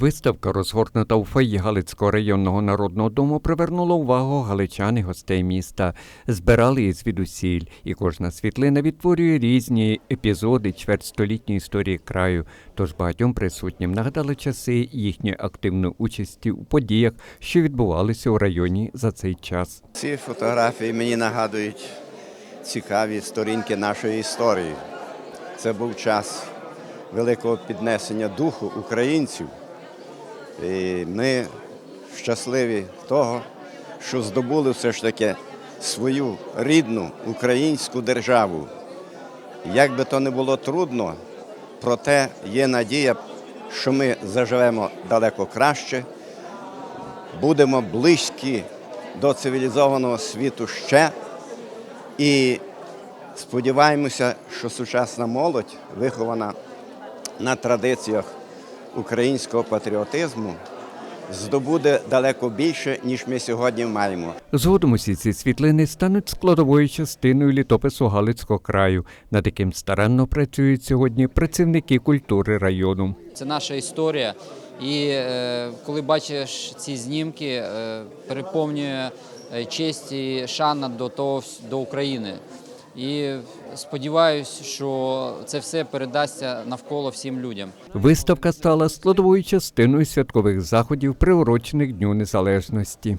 Виставка, розгорнута у фойї Галицького районного народного дому, привернула увагу галичан і гостей міста. Збирали її звідусіль, і кожна світлина відтворює різні епізоди чвертьстолітньої історії краю. Тож багатьом присутнім нагадали часи їхньої активної участі у подіях, що відбувалися у районі за цей час. Ці фотографії мені нагадують цікаві сторінки нашої історії. Це був час великого піднесення духу українців. І ми щасливі того, що здобули все ж таки свою рідну українську державу. Як би то не було трудно, проте є надія, що ми заживемо далеко краще, будемо близькі до цивілізованого світу ще. І сподіваємося, що сучасна молодь, вихована на традиціях українського патріотизму, здобуде далеко більше, ніж ми сьогодні маємо. Згодом усі ці світлини стануть складовою частиною літопису Галицького краю, над яким старанно працюють сьогодні працівники культури району. Це наша історія. І е, коли бачиш ці знімки, е, переповнює е, честь і шана до того до України. І сподіваюся, що це все передасться навколо всім людям. Виставка стала складовою частиною святкових заходів, приурочених Дню Незалежності.